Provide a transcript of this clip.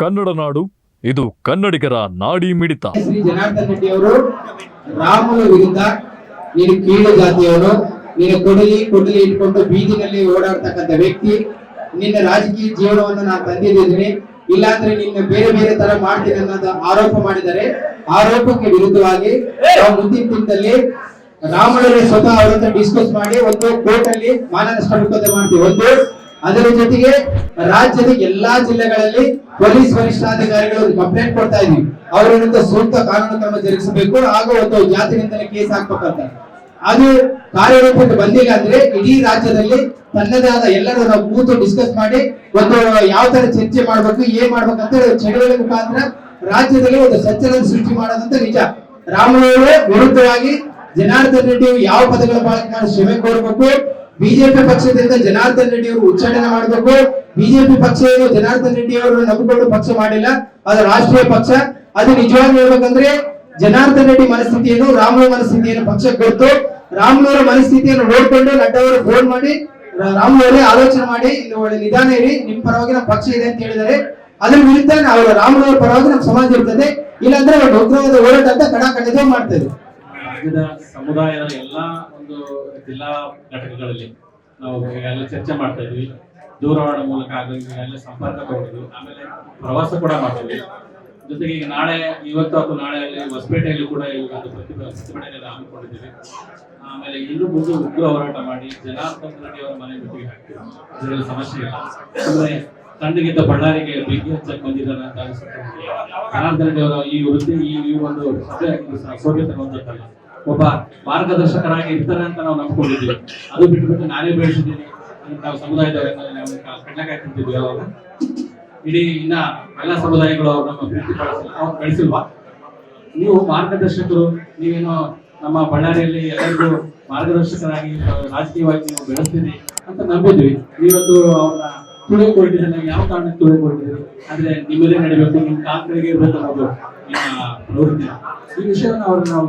ಕನ್ನಡ ನಾಡು, ಇದು ಕನ್ನಡಿಗರ ನಾಡಿ ಮಿಡಿತ. ಶ್ರೀ ಜನಾರ್ದನ್ ರೆಡ್ಡಿ ಅವರು ರಾಮನ ವಿರುದ್ಧ, ನೀನು ಕೀಳು ಜಾತಿಯವರು, ನೀನು ಕೊಡಲಿ ಕೊಡಲಿ ಇಟ್ಕೊಂಡು ಬೀದಿನಲ್ಲಿ ಓಡಾಡ್ತಕ್ಕಂಥ ವ್ಯಕ್ತಿ, ನಿನ್ನ ರಾಜಕೀಯ ಜೀವನವನ್ನು ನಾನು ತಂದಿದ್ದೀನಿ. ಇಲ್ಲಾಂದ್ರೆ ನಿನ್ನ ಬೇರೆ ಬೇರೆ ತರ ಮಾಡ್ತೀನಿ ಅನ್ನೋದು ಆರೋಪ ಮಾಡಿದ್ದಾರೆ. ಆರೋಪಕ್ಕೆ ವಿರುದ್ಧವಾಗಿ ನಾವು ಮುಂದಿನ ದಿನದಲ್ಲಿ ರಾಮನಲ್ಲಿ ಸ್ವತಃ ಅವರತ್ರ ಡಿಸ್ಕಸ್ ಮಾಡಿ, ಒಂದು ಕೋರ್ಟ್ ಅಲ್ಲಿ ಮಾನನಷ್ಟ ಮೊಕದ್ದಮೆ ಮಾಡ್ತೀವಿ. ಒಂದು ಅದರ ಜೊತೆಗೆ ರಾಜ್ಯದ ಎಲ್ಲಾ ಜಿಲ್ಲೆಗಳಲ್ಲಿ ಪೊಲೀಸ್ ವರಿಷ್ಠಾಧಿಕಾರಿಗಳು ಕಂಪ್ಲೇಂಟ್ ಕೊಡ್ತಾ ಇದೀವಿ. ಅವರ ಸೂಕ್ತ ಕಾನೂನು ಕ್ರಮ ಜರುಗಿಸಬೇಕು ಹಾಗೂ ಒಂದು ಜಾತಿ ನಿಂದನೆ ಕೇಸ್ ಹಾಕ್ಬೇಕಂತ. ಅದು ಕಾರ್ಯರೂಪಕ್ಕೆ ಬಂದಿಲ್ಲ ಅಂದ್ರೆ ಇಡೀ ರಾಜ್ಯದಲ್ಲಿ ತನ್ನದೇ ಆದ ಎಲ್ಲರೂ ನಾವು ಕೂತು ಡಿಸ್ಕಸ್ ಮಾಡಿ ಒಂದು ಯಾವ ತರ ಚರ್ಚೆ ಮಾಡ್ಬೇಕು, ಏನ್ ಮಾಡ್ಬೇಕಂತ ಚಳವಳಿ ಮುಖಾಂತರ ರಾಜ್ಯದಲ್ಲಿ ಒಂದು ಸಂಚಲನ ಸೃಷ್ಟಿ ಮಾಡೋದಂತ ನಿಜ. ರಾಮನವರು ವಿರುದ್ಧವಾಗಿ ಜನಾರ್ದನ್ ರೆಡ್ಡಿ ಯಾವ ಪದಗಳ ಬಳಕೆ ಕ್ಷಮೆ ಕೋರಬೇಕು. ಬಿಜೆಪಿ ಪಕ್ಷದಿಂದ ಜನಾರ್ದನ್ ರೆಡ್ಡಿ ಅವರು ಉಚ್ಚಾಟನೆ ಮಾಡಬೇಕು. ಬಿಜೆಪಿ ಪಕ್ಷ ಏನು ಜನಾರ್ದನ್ ರೆಡ್ಡಿ ಅವರು ನಂಬಿಕೊಂಡು ಪಕ್ಷ ಮಾಡಿಲ್ಲ. ಅದು ರಾಷ್ಟ್ರೀಯ ಪಕ್ಷ. ಅದು ನಿಜವಾಗಿ ಹೇಳ್ಬೇಕಂದ್ರೆ ಜನಾರ್ದನ್ ರೆಡ್ಡಿ ಮನಸ್ಥಿತಿಯನ್ನು ರಾಮನ ಮನಸ್ಥಿತಿಯನ್ನು ಪಕ್ಷಕ್ಕೆ ಗೊತ್ತು ರಾಮನವರ ಮನಸ್ಥಿತಿಯನ್ನು ನೋಡ್ಕೊಂಡು ನಡ್ಡವರು ಫೋನ್ ಮಾಡಿ ರಾಮನವರೇ ಆಲೋಚನೆ ಮಾಡಿ ಒಳ್ಳೆ ನಿಧಾನ ಇರಿ, ನಿಮ್ ಪರವಾಗಿ ನಮ್ಮ ಪಕ್ಷ ಇದೆ ಅಂತ ಹೇಳಿದರೆ ಅದ್ರ ವಿರುದ್ಧ ನಾವು ರಾಮನವರ ಪರವಾಗಿ ನಮ್ಮ ಸಮಾಜ ಇರ್ತದೆ. ಇಲ್ಲಾಂದ್ರೆ ಉಗ್ರವಾದ ಹೋರಾಟ ಅಂತ ಕಡ ಕಡಿದ ಮಾಡ್ತೇವೆ ರಾಜ್ಯದ ಸಮುದಾಯದ ಎಲ್ಲಾ ಒಂದು ಜಿಲ್ಲಾ ಘಟಕಗಳಲ್ಲಿ ನಾವು ಎಲ್ಲ ಚರ್ಚೆ ಮಾಡ್ತಾ ಇದ್ವಿ. ದೂರವಾಣಿ ಮೂಲಕ ಆಗಲಿ ಸಂಪರ್ಕ ಕೊಟ್ಟಿದ್ವಿ ಆಮೇಲೆ ಪ್ರವಾಸ ಕೂಡ ಮಾಡ್ತೀವಿ. ಜೊತೆಗೆ ಈಗ ನಾಳೆ, ಇವತ್ತು ಅಥವಾ ನಾಳೆ ಅಲ್ಲಿ ಹೊಸಪೇಟೆಯಲ್ಲಿ ಕೂಡ ಈಗ ಒಂದು ಪ್ರತಿಭಟನೆ ಹಮ್ಮಿಕೊಂಡಿದ್ದೀವಿ. ಆಮೇಲೆ ಇನ್ನು ಮುಂದೆ ಉಗ್ರ ಹೋರಾಟ ಮಾಡಿ ಜನಾರ್ದನ್ ರೆಡ್ಡಿ ಅವರ ಮನೆ ಬಿಟ್ಟಿಗೆ ಹಾಕ್ತೀವಿ. ಇದರಲ್ಲಿ ಸಮಸ್ಯೆ ಇಲ್ಲ. ಅಂದ್ರೆ ತಂಡಗಿಂತ ಬಳ್ಳಾರಿಗೆ ಬೆಂಕಿ ಹಚ್ಚಕ್ ಬಂದಿದ್ದಾರೆ ಅಂತ ಅನಿಸುತ್ತೆ. ಜನಾರ್ದನ್ ರೆಡ್ಡಿ ಅವರ ಈ ವೃತ್ತಿ, ಈ ಒಂದು ಸಭೆ ಸೋಭೆ ತರುವಂತದ್ದಲ್ಲ ಒಬ್ಬ ಮಾರ್ಗದರ್ಶಕರಾಗಿ ಇರ್ತಾರೆ ಅಂತ ನಾವು ನಂಬ್ಕೊಂಡಿದ್ವಿ ಅದು ಬಿಟ್ಟು ಬಿಟ್ಟು ನಾನೇ ಬೆಳೆಸಿದ್ದೀನಿ ನಾವು ಸಮುದಾಯದವರನ್ನ ತಿಂತಿದ್ವಿ ಅವಾಗ. ಇಡೀ ಇನ್ನ ಎಲ್ಲ ಸಮುದಾಯಗಳು ನಮ್ಮ ಪ್ರೀತಿ ಬೆಳೆಸಿಲ್ವಾ? ನೀವು ಮಾರ್ಗದರ್ಶಕರು, ನೀವೇನೋ ನಮ್ಮ ಬಳ್ಳಾರಿಯಲ್ಲಿ ಎಲ್ಲರಿಗೂ ಮಾರ್ಗದರ್ಶಕರಾಗಿ ರಾಜಕೀಯವಾಗಿ ನೀವು ಬೆಳೆಸ್ತೀರಿ ಅಂತ ನಂಬಿದ್ವಿ ನೀವೊಂದು ಅವ್ರನ್ನ ತುಳಿದು ಹೊರಟಿದ್ರೆ ನಾವು ಯಾವ ಕಾರಣಕ್ಕೆ ತುಳಿದು ಆದ್ರೆ ನಿಮ್ಮದೇ ನಡಿಬೇಕು, ನಿಮ್ಮ ಕಾಂಗ್ರೆಸ್ಗೆ ಇರಬೇಕು ಅನ್ನೋದು ನಿಮ್ಮ ಪ್ರವೃತ್ತಿ. ಈ ವಿಷಯವನ್ನು ಅವ್ರನ್ನ ನಾವು